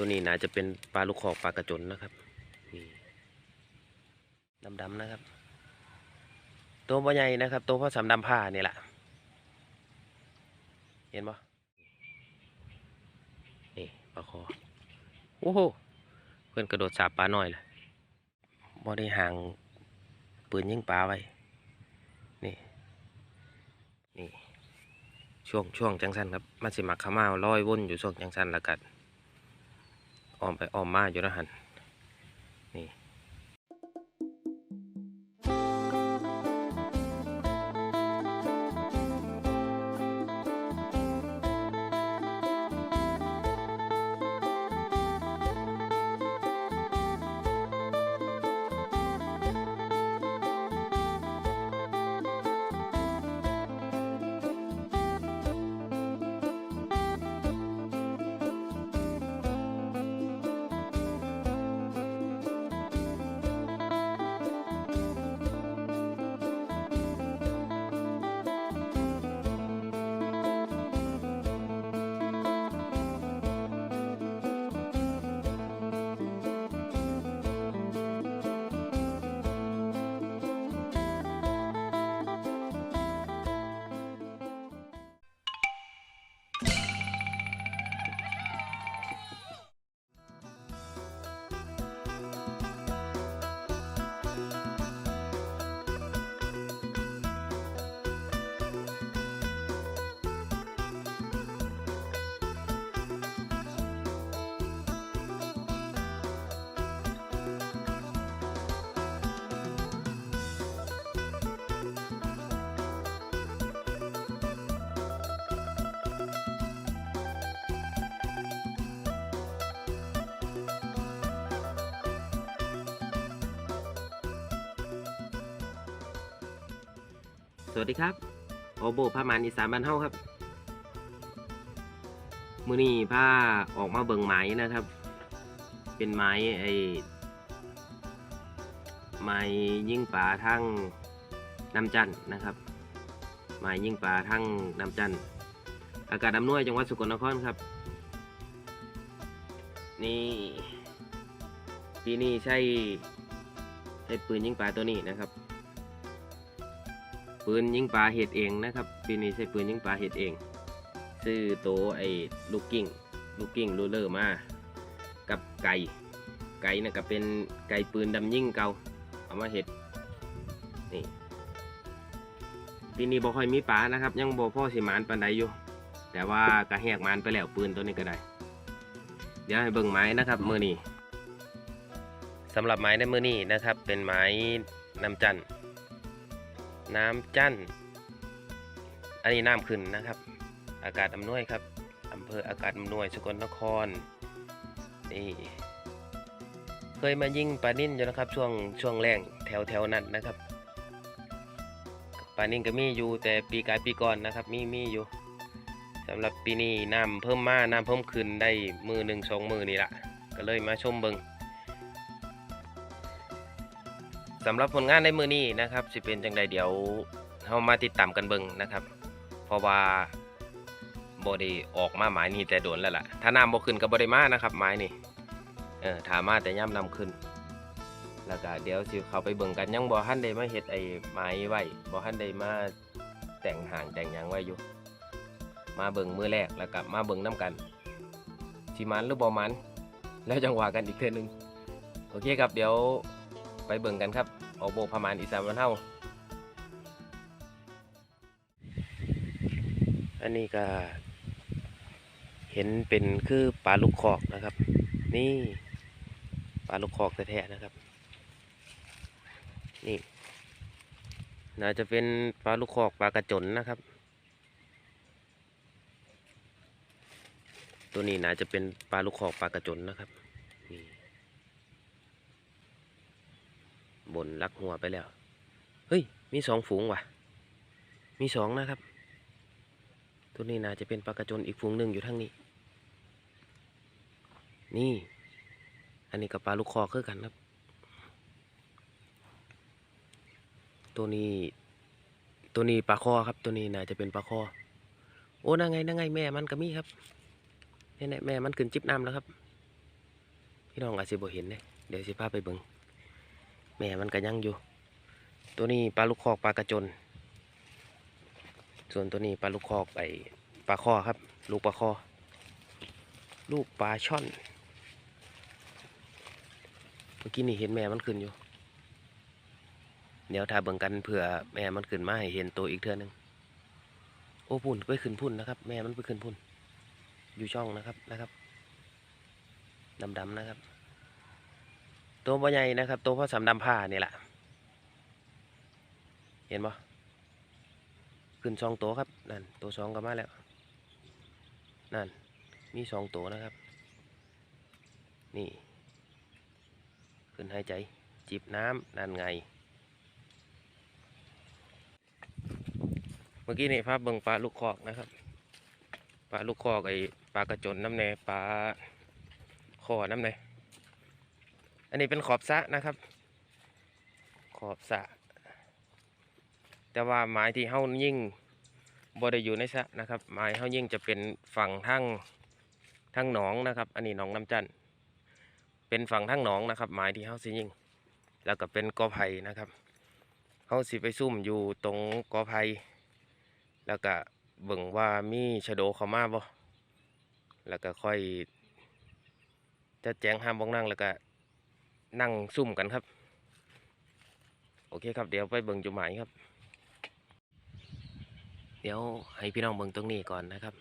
ตัวนี้น่าจะเป็นปลาลูกคอกปลากระจนนะครับนี่ดำๆนะครับ ตัวบ่ใหญ่นะครับ ตัวพ่อสำดำผ้านี่แหละเห็นปะนี่ปลาคอโอ้โหเพื่อนกระโดดสาบปลาหน่อยเลยบ่ได้ห่างปืนยิงปลาไว้ นี่ นี่ ช่วงช่วงจังสันครับ มันสิมักขามาลอยวนอยู่ช่วงจังสันแล้วกัน ออมไปออมมาอยู่นะหัน วัสดีครับโอโบพามานอีสานบ้านเฮาครับ มือนี้ผ้าออกมาเบิ่งไม้นะครับ เป็นไม้ไอไม้ยิ่งป่าทั้งน้ำจันนะครับ ไม้ยิ่งป่าทั้งน้ำจันอากาศอำนวยจังหวัดสุกลนครครับ นี่ปีนี้ใช่ใช้ปืนยิงปลาตัวนี้นะครับ ปืนยิงปลาเห็ดเองนะครับปีนี้ใช้ปืนยิงปลาเห็ดเอง ซื้อโตไอ้ลูกกิ้งลูกกิ้งรูเลอร์มา กับไก่ไก่นะก็เป็นไก่ปืนดำยิ่งเก่าเอามาเห็ดนี่ปีนี้บ่ค่อยมีปลานะครับ ยังบ่พ่อสิมานปานใดอยู่ แต่ว่ากระแหกมานไปแล้วปืนตัวนี้ก็ได้ เดี๋ยวให้เบิ่งไม้นะครับมือนี้สำหรับไม้ในมือนี้นะครับ เป็นไม้น้ำจันทร์ น้ำจันอันนี้น้ำขึ้นนะครับ อากาศอำนวยครับอำเภออากาศอำนวยสกลนครนี่เคยมายิงปลานิ่นอยู่นะครับช่วงช่วงแรงแถวแถวนั้นนะครับปลานิ่นก็มีอยู่แต่ปีกายปีก่อนนะครับมีมีอยู่สำหรับปีนี้น้ำเพิ่มมาน้ำเพิ่มขึ้นได้มือหนึ่งสองมือนี่ละก็เลยมาชมเบิง สำหรับผลงานในมือนี้นะครับ สิเป็นจังใดเดี๋ยวเรามาติดตามกันเบิ่งนะครับ เพราะว่าบไดีออกมาหมายนี้แต่โดนแล้วล่ะ ถ้าน้ำบ่ขึ้นกับบไดีมานะครับหมายนี่เออถามาแต่ย่ำนำขึ้น แล้วก็เดี๋ยวสิเขาไปเบิ่งกันยังบ่ทันได้มาเฮ็ดไอ้ไม้ไว้บ่ทันได้มาแต่งห่างแต่งหยังไว้อยู่ มาเบิ่งมือแรกแล้วก็มาเบิ่งน้กันสิมันหรือบ่มันแล้วจังหวะกันอีกเทื่อนึงโอเคครับเดี๋ยว ไปเบิ่งกันครับออกโบกประมาณอีสานวันเท่าอันนี้ก็ เห็นเป็นคือปลาลูกคอกนะครับ นี่ปลาลูกคอกแท้ๆนะครับ นี่ น่าจะเป็นปลาลูกคอกปลากระจนนะครับ ตัวนี้น่าจะเป็นปลาลูกคอกปลากระจนนะครับ นี่ บนลักหัวไปแล้ว เฮ้ย มีสองฝูงว่ะ มีสองนะครับ ตัวนี้น่าจะเป็นปลากระจนอีกฝูงหนึ่งอยู่ทั้งนี้ นี่ อันนี้กับปลาลูกคอคือกันครับ ตัวนี้ ตัวนี้ปลาคอครับ ตัวนี้น่าจะเป็นปลาคอ โอ้นั่งไงนั่งไงแม่มันก็มีครับนี่แหละแม่มันขึ้นจิบน้ำแล้วครับ พี่น้องอาจสิบ่เห็นเด้เดี๋ยวสิพาไปเบิ่ง แม่มันก็ยังอยู่ ตัวนี้ปลาลูกคอกปลากระจน ส่วนตัวนี้ปลาลูกคอกไปปลาคอครับ ลูกปลาคอ ลูกปลาช่อน เมื่อกี้นี่เห็นแม่มันขึ้นอยู่ เดี๋ยวถ้าเบิ่งกันเผื่อแม่มันขึ้นมาให้เห็นตัวอีกเทื่อนึง โอ้พุ่นไปขึ้นพุ่นนะครับ แม่มันไปขึ้นพุ่น อยู่ช่องนะครับนะครับดำๆนะครับ ตัวบ่ใหญ่นะครับตัวพ่อสำดำผ้านี่แหละเห็นบ่ขึ้นสองตัวครับนั่นตัวสองก็มาแล้วนั่นมีสองตัวนะครับ นี่ ขึ้นหายใจ จิบน้ำนั่นไง เมื่อกี้นี่ภาพเบิ่งปลาลูกคอกนะครับปลาลูกคอกไอปลากระจนน้ำแน่ปลาคอน้ำแน่ อันนี้เป็นขอบสะนะครับ ขอบสะ แต่ว่าไม้ที่เฮายิ่งบ่ได้อยู่ในสะนะครับ ไม้เฮายิ่งจะเป็นฝั่งทั้งทั้งหนองนะครับ อันนี้หนองน้ำจันทน์เป็นฝั่งทั้งหนองนะครับไม้ที่เฮาสิยิ่ง แล้วก็เป็นกอไผ่นะครับเฮาสิไปซุ่มอยู่ตรงกอไผ่แล้วก็เบิ่งว่ามีชะโดเข้ามาบ่แล้วก็ค่อยจะแจ้งห้ามบ้องนั่งแล้วก็ นั่งซุ่มกันครับ โอเคครับเดี๋ยวไปเบิ่งจุหมายครับ เดี๋ยวให้พี่น้องเบิ่งตรงนี้ก่อนนะครับ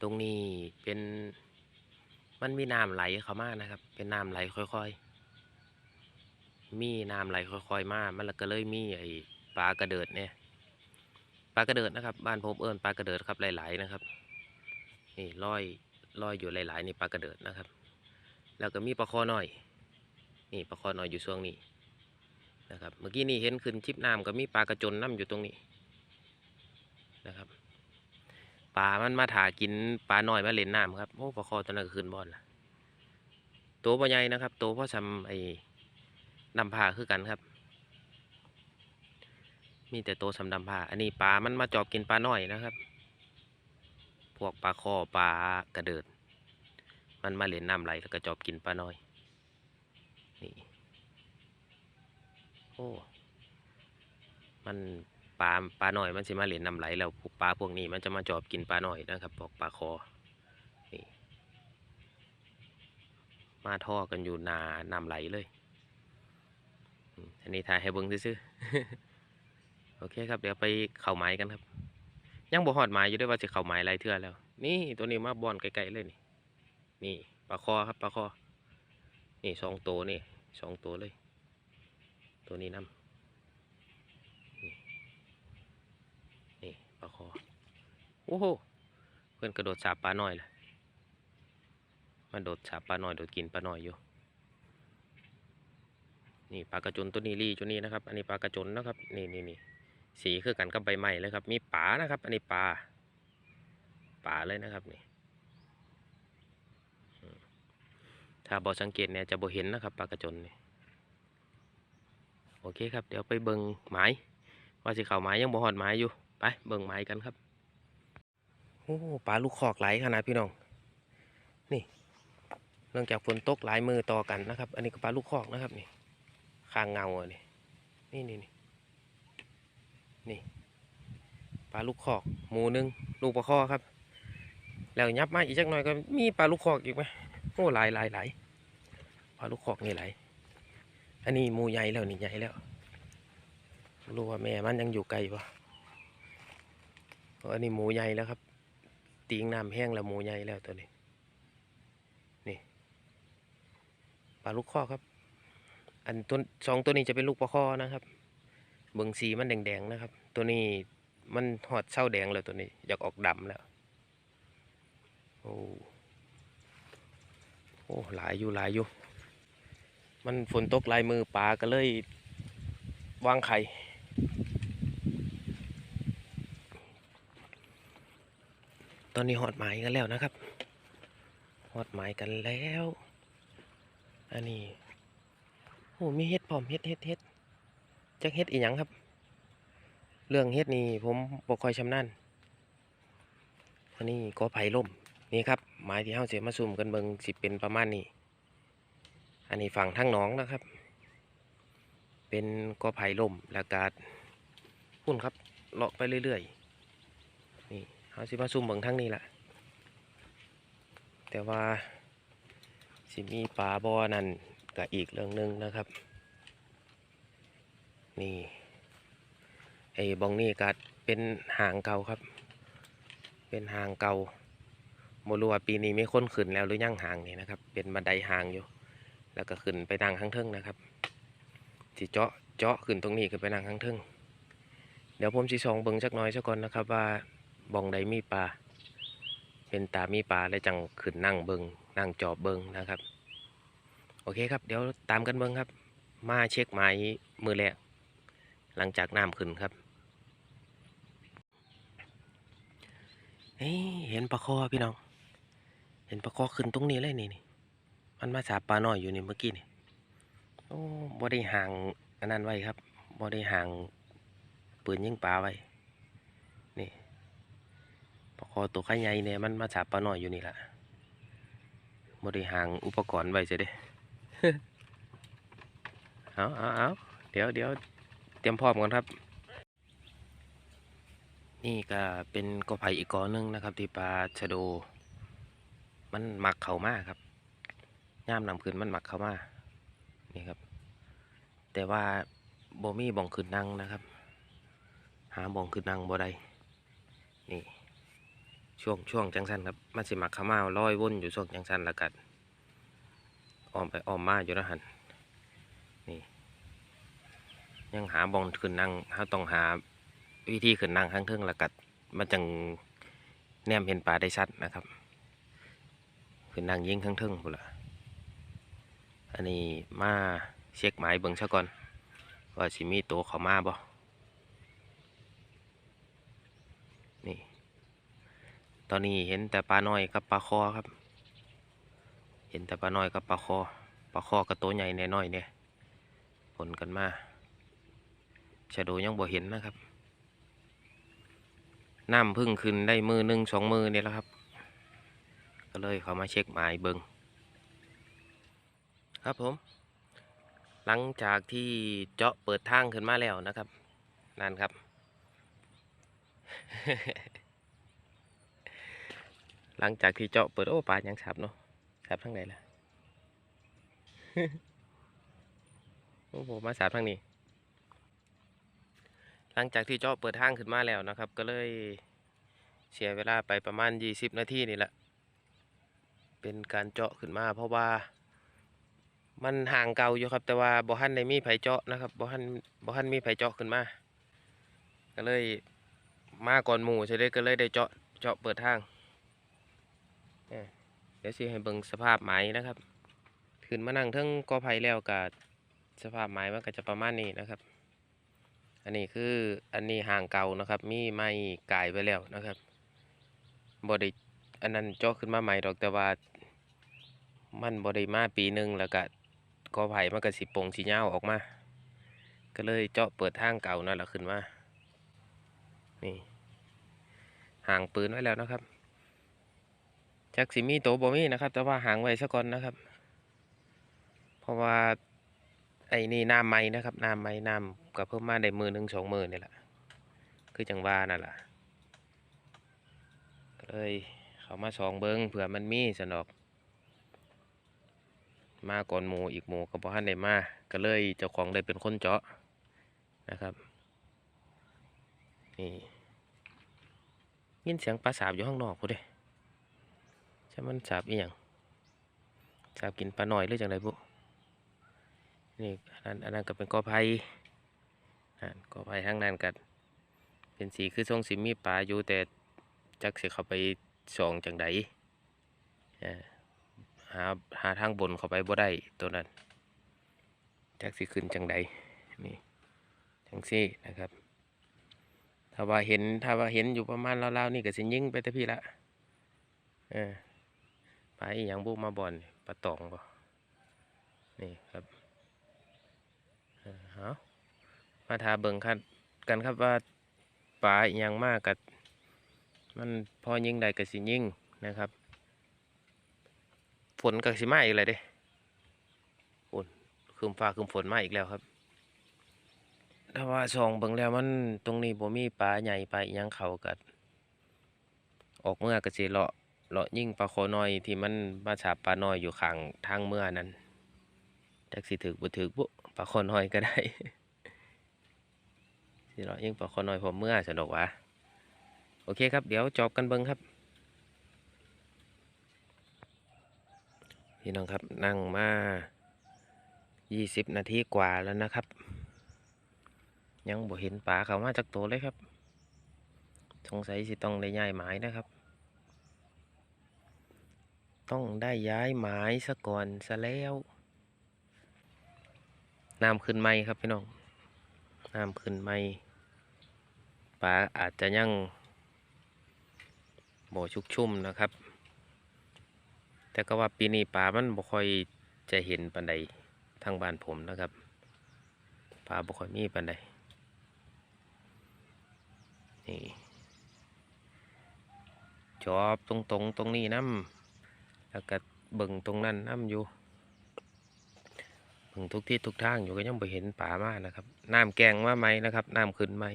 ตรงนี้เป็นมันมีน้ำไหลเข้ามานะครับ เป็นน้ำไหลค่อยๆ มีน้ำไหลค่อยๆมามันก็เลยมีไอ้ปลากระเดิดเนี่ยปลากระเดิดนะครับ บ้านผมเอิญปลากระเดิดครับหลาย ๆ นะครับนี่ลอยลอยอยู่หลาย ๆ นี่ปลากระเดิดนะครับ แล้วก็มีปลาคอหน้อย นี่ปลาคอน้อยอยู่ช่วงนี้นะครับ เมื่อกี้นี่เห็นขึ้นชิปน้ำก็มีปลากระจนน้ำอยู่ตรงนี้นะครับปลามันมาถากินปลาน้อยมาเล่นน้ำครับโอ้ปลาคอตัวนั้นก็ขึ้นบอลละตัวปลาใหญ่นะครับตัวพ่อซำไอ้ดำผาคือกันครับ มีแต่ตัวสำดำผาอันนี้ปลามันมาจอบกินปลาน้อยนะครับ พวกปลาคอปลากระเดิด มันมาเล่นน้ำไหลแล้วก็จอบกินปลาน้อย นี่ โอ้มันปลาปลาหน้อยมันสิมาเล่นน้ำไหลแล้วปลาพวกนี้มันจะมาจอบกินปลาหน้อยนะครับพวกปลาคอนี่มาท่อกันอยู่นาน้ำไหลเลยอันนี้ถ่ายให้เบิ้งซื่อๆโอเคครับเดี๋ยวไปเข่าไม้กันครับ ยังบ่หอดไม้อยู่ด้วยว่าจะเข่าไม้ไรเทื่อแล้ว นี่ตัวนี้มาบอนไกลๆเลยนี่ นี่ปลาคอครับปลาคอนี่สองตัวนี่สองตัวเลย ตัวนี้นำนี่นี่ปลาคอโอ้โหเพื่อนกระโดดสาบปลาหน่อยเลยมันโดดสาบปลาหน่อยโดดกินปลาหน่อยอยู่นี่ปลากระจนตัวนี้รีตัวนี้นะครับ อันนี้ปลากระจนนะครับนี่นี่นี่สีคือกันกับใบไม้เลยครับ มีปลานะครับ อันนี้ปลาปลาเลยนะครับนี่ถ้าบอสังเกตเนี่ยจะบ่เห็นนะครับปลากระจนนี่ โอเคครับ เดี๋ยวไปเบิงไม้ว่าสิเข่าไม้ยังบ่หอดไม้อยู่ ไปเบิงไม้กันครับโอ้ปลาลูกคอกไหลายขนาดพี่น้อง นี่เนื่องจากฝนตกหลายมือต่อกันนะครับ อันนี้ก็ปลาลูกคอกนะครับนี่ข้างเงาอะนี่นี่นี่นี่นี่ปลาลูกคอกหมูหนึงลูกปลาคอครับ แล้วยับมาอีกจักหน่อยก็มีปลาลูกคอกอีกไหมโอ้หลายหลายหลายปลาลูกคอกนี่หลาย อันนี้หมูใหญ่แล้วนี่ใหญ่แล้วรู้ว่าแม่มันยังอยู่ไกลปะอันนี้หมูใหญ่แล้วครับตีงน้ำแห้งแล้วหมูใหญ่แล้วตัวนี้ นี่ปลาลูกคอครับ อันตัวสองตัวนี้จะเป็นลูกปลาคอนะครับ เบิ่งสีมันแดงๆนะครับ ตัวนี้มันหอดเศร้าแดงแล้วตัวนี้ อยากออกดำแล้ว โอ้โอ้หลายอยู่หลายอยู่ มันฝนตกลายมือปลาก็เลยวางไข่ตอนนี้หอดหมายกันแล้วนะครับ หอดหมายกันแล้ว อันนี้โอ้มีเฮ็ดพร้อมเฮ็ดเฮ็ดเฮ็ดจักเฮ็ดอีหยังครับ เรื่องเฮ็ดนี่ผมบ่ค่อยชำนาญอันนี้ก็ไผ่ล่มนี่ครับไม้ที่เฮาเสียมาซุ่มกันเบิงสิเป็นประมาณนี้ อันนี้ฝั่งทั้งน้องนะครับ เป็นกอไผ่ล่มแล้วก็พุ่นครับเลาะไปเรื่อยๆนี่เขาสิมาซุ่มเบิ่งทั้งนี้แหละแต่ว่าสิมีปลาบอนั่นก็อีกเรื่องหนึงนะครับ นี่ไอ้บองนี่ก็เป็นหางเก่าครับ เป็นหางเก่าโมรู้ว่าปีนี้ไมีคนขึ้นแล้วหรือยังหางนี่นะครับ เป็นบันไดหางอยู่ แล้วก็ขึ้นไปนั่งข้างเทิงนะครับสิเจาะเจาะขึ้นตรงนี้ขึ้นไปนั่งข้างเทิงเดี๋ยวผมสิส่องเบิ่งจักน้อยสักก่อนนะครับว่าบองใดมีปลาเป็นตามีปลาแล้วจังขึ้นนั่งเบิงนั่งจอบเบิงนะครับ โอเคครับ เดี๋ยวตามกันเบิงครับ มาเช็คหมายมือแรกหลังจากน้ำขึ้นครับเฮ้ยเห็นปลาคอพี่น้อง เห็นปลาคอขึ้นตรงนี้เลยนี่นี่ มันมาสาปลาน้อยอยู่นี่เมื่อกี้นี่โอ้บ่ได้ห่างอันนั้นไว้ครับบ่ได้ห่างปืนยิงปลาไว้ นี่ปคอตัวไข่ใหญ่เนี่ยมันมาสาปลาน้อยอยู่นี่แหละบริหางอุปกรณ์ไว้จะได้เอาเอาเอาเดี๋ยวเดี๋ยวเตรียมพร้อมกันครับ นี่ก็เป็นกอไผ่อีกกอหนึงนะครับ ที่ปลาชะโด มันหมักเข่ามากครับ ย่ามนำขึ้นมันหมักเข้ามานี่ครับ แต่ว่าโบมี่บ่องขึ้นนั่งนะครับ หาบ่องขึ้นนั่งบ่ได้นี่ ช่วงช่วงจังสันครับมันสิหมักข้าวมาลอยวนอยู่ช่วงจังสันล้วกันอ้อมไปอ้อมมาอยู่นะหันนี่ ยังหาบองขึ้นนั่งเขาต้องหาวิธีขึ้นนั่งข้างเทิงล้วกัดมันจังแนมเห็นปลาได้ชัดนะครับ ขึ้นนั่งยิงข้างเทิงพุ่นละ อันนี้มาเช็คหมายเบิ่งซะก่อนว่าสิมีตัวเขามาบ่ นี่ ตอนนี้เห็นแต่ปลาน้อยกับปลาคอครับ เห็นแต่ปลาน้อยกับปลาคอ ปลาคอกับตัวใหญ่แน่น้อยเนี่ยผลกันมาชะโดยังบ่เห็นนะครับ น้ำพึ่งขึ้นได้มือหนึ่งสองมือเนี่ยแหละครับ ก็เลยเขามาเช็คหมายเบิง ครับผม หลังจากที่เจาะเปิดทางขึ้นมาแล้วนะครับนั่นครับ หลังจากที่เจาะเปิดโอ้ปลายังฉับเนาะฉับทั้งไหนล่ะโอ้โหมาสาบทั้งนี้ หลังจากที่เจาะเปิดทางขึ้นมาแล้วนะครับ ก็เลยเสียเวลาไปประมาณ 20 นาทีนี่แหละ เป็นการเจาะขึ้นมาเพราะว่า มันห่างเก่าอยู่ครับ แต่ว่าบ่ฮันในมีไผเจาะนะครับบ่ฮันบ่ฮันมีไผเจาะขึ้นมา ก็เลยมาก่อนหมู่ใช่ได้ก็เลยได้เจาะเจาะเปิดทางเดี๋ยวสิให้เบิ่งสภาพไม้นะครับขึ้นมานั่งทั้งกอไผ่แล้วกับสภาพไม้มันก็จะประมาณนี้นะครับ อันนี้คืออันนี้ห่างเก่านะครับ มีไม้กายไปแล้วนะครับบไดอันนั้นเจาะขึ้นมาใหม่ดอกแต่ว่ามันบไดมาปีหนึ่งแล้วก็ กอไผ่มันก็สิโปงสีเงาออกมา ก็เลยเจาะเปิดทางเก่านั่นแหละขึ้นมา นี่ห่างปืนไว้แล้วนะครับ จักสิมีโตบ่มีนะครับ แต่ว่าห่างไว้ซะก่อนนะครับ เพราะว่าไอ้นี่น้ำไม้นะครับน้ำไม้น้ำกับเพิ่มมาได้มือหนึ่งสองมือนี่แหละคือจังว่านั่นแหละเลยเขามาสองเบิงเผื่อมันมีสนอก มาก่อนหมูอีกหมูกับพ่อท่านได้มาก็เลยเจ้าของได้เป็นคนเจาะนะครับนี่ยินเสียงปลาสาบอยู่ข้างนอกพูดเด้ใช่มันสาบอีหยังสาบกินปลาหน่อยหรือจังไรบุนี่อันนั้นอันนั้นก็เป็นกอไผ่อ่ากอไผ่ทั้งนั้นกันเป็นสีคือทรงสีมีปลาอยู่แต่จักเสิเข้าไปส่องจังใดอ่า หาหาทางบนเข้าไปบ่ได้ตัวนั้นจักสิขึ้นจังใดนี่จังซี่นะครับ ถ้าว่าเห็นถ้าว่าเห็นอยู่ประมาณราวๆนี่ก็สิยิงไปแต่พี่ละเออปลาอีหยังบุกมาบ่อนปลาตองบ่นี่ครับเอามาทาเบิ่งคันกันครับว่าปลาอีหยังมากกับมันพอยิงได้กับสิยิงนะครับ ฝนกับสิมาอีกเลยเด้ฝนคืมฟ้าคืมฝนมาอีกแล้วครับ ถ้าว่าช่องเบิ่งแล้วมันตรงนี้บ่มีปลาใหญ่ปลายังเขากัด ออกเมื่อก็สิเลาะเลาะยิ่งปลาโคน้อยที่มันมาฉาบปลาน้อยอยู่ข้างทางเมื่อนั้นจักสิถึกบ่ถึกบ่ปลาโคน้อยก็ได้สิเลาะยิ่งปลาโคน้อยพอเมื่อสนุกวะโอเคครับ เดี๋ยวจบกันเบิ่งครับ พี่น้องครับนั่งมา 20 นาทีกว่าแล้วนะครับ ยังบ่เห็นปลาเขามาจากตัวเลยครับ สงสัยสิต้องได้ย้ายหมายนะครับ ต้องได้ย้ายหมายซะก่อนซะแล้วน้ำขึ้นไหมครับพี่น้องน้ำขึ้นไหมปลาอาจจะยังบ่ชุกชุ่มนะครับ แต่ก็ว่าปีนี้ปลามันบ่ค่อยจะเห็นปันใดทางบ้านผมนะครับปลาบ่ค่อยมีปันใดนี่จอบตรงตรงตรงนี้น้ำแล้วก็เบิ่งตรงนั้นน้ำอยู่เบิ่งทุกที่ทุกทางอยู่ก็ยังบ่เห็นปลามากนะครับน้ำแกงมาไหมนะครับน้ำขึ้นไหม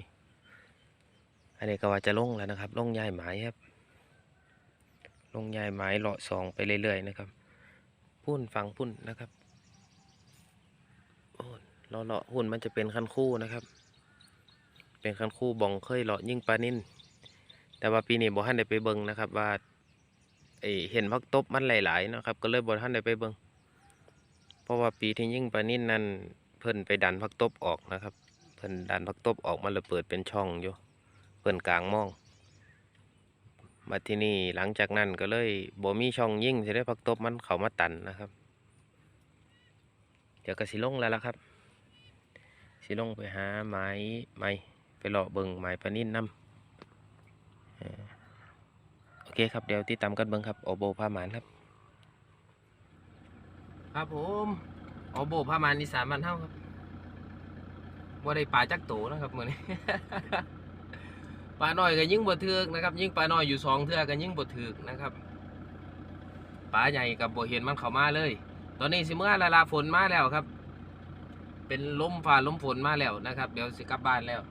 อันนี้ก็ว่าจะลงแล้วนะครับลงย้ายหมายครับ ลงยายไม้เลาะสองไปเรื่อยๆนะครับพุ่นฟังพุ่นนะครับโอ้นเลาะเลาะหุ่นมันจะเป็นคันคู่นะครับ เป็นคันคู่บองเคยเลาะยิ่งปลานิ่นแต่ว่าปีนี้บ่ทันได้ไปเบิ่งนะครับว่าไอเห็นพักตบมันหลายๆนะครับ ก็เลยบ่ทันได้ไปเบิ่งเพราะว่าปีที่ยิ่งปลานิ่นนั่นเพิ่นไปดันพักตบออกนะครับ เพิ่นดันพักตบออกมาเลยเปิดเป็นช่องอยู่เพิ่นกลางมอง มาที่นี่หลังจากนั้นก็เลยบ่มีช่องยิ่งสิได้พักตบมันเขามาตันนะครับ เดี๋ยวก็สิลงแล้วล่ะครับ สิลงไปหาไม้ไม้ไปเลาะเบิงไม้ปนิ่นน้ำโอเคครับเดี๋ยวติดตามกันเบิงครับโอโบพาหมานครับ ครับผมโอโบพาหมานอีสานบ้านเฮาครับบ่ได้ปลาจักโตนะครับมือนี้ ปลาน้อยก็ยิ่งบ่ถึกนะครับ ยิ่งปลาน้อยอยู่สองเทือก็ยิ่งบ่ถึกนะครับปลาใหญ่กับบ่เห็นมันเข้ามาเลย ตอนนี้สิเมื่อละลาฝนมาแล้วครับ เป็นลมฟ้าลมฝนมาแล้วนะครับ เดี๋ยวสิกลับบ้านแล้ว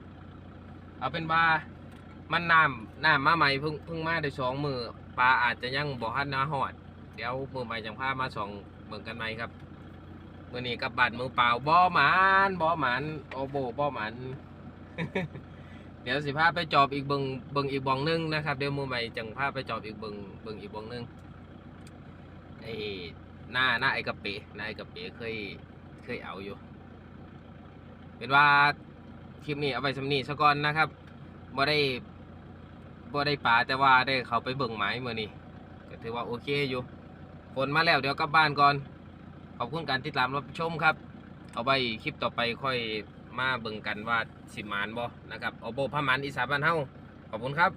เอาเป็นว่ามันน้ำน้ำมาใหม่เพิ่งเพิ่งมาได้สองมือปลาอาจจะยังบ่ทันนาหอด เดี๋ยวมือใหม่จังพามาสองเบิ่งกันใหมครับมื้อนี้กลับบ้านมือเปล่าบ่หมานบ่หมานโอโบบ่หมาน เดี๋ยวสิพาไปจอบอีกเบิงเบิงอีกบองหนึงนะครับเดี๋ยวมือใหม่จังพาไปจอบอีกเบิงเบิงอีกบองหนึงไอ้หน้าหน้าไอ้กะปิหน้าไอ้กะปิเคยเคยเอาอยู่ เป็นว่าคลิปนี้เอาไปสำนีซะก่อนนะครับบ่ได้บ่ได้ป่าแต่ว่าได้เขาไปเบิ่งไม้มื่อนี้ก็ถือว่าโอเคอยู่ฝนมาแล้วเดี๋ยวกลับบ้านก่อน ขอบคุณการติดตามรับชมครับ เอาไปคลิปต่อไปค่อย มาเบิ่งกันว่าสิมานบ่นะครับโอโบพามันอีสานบ้านเฮาขอบคุณครับ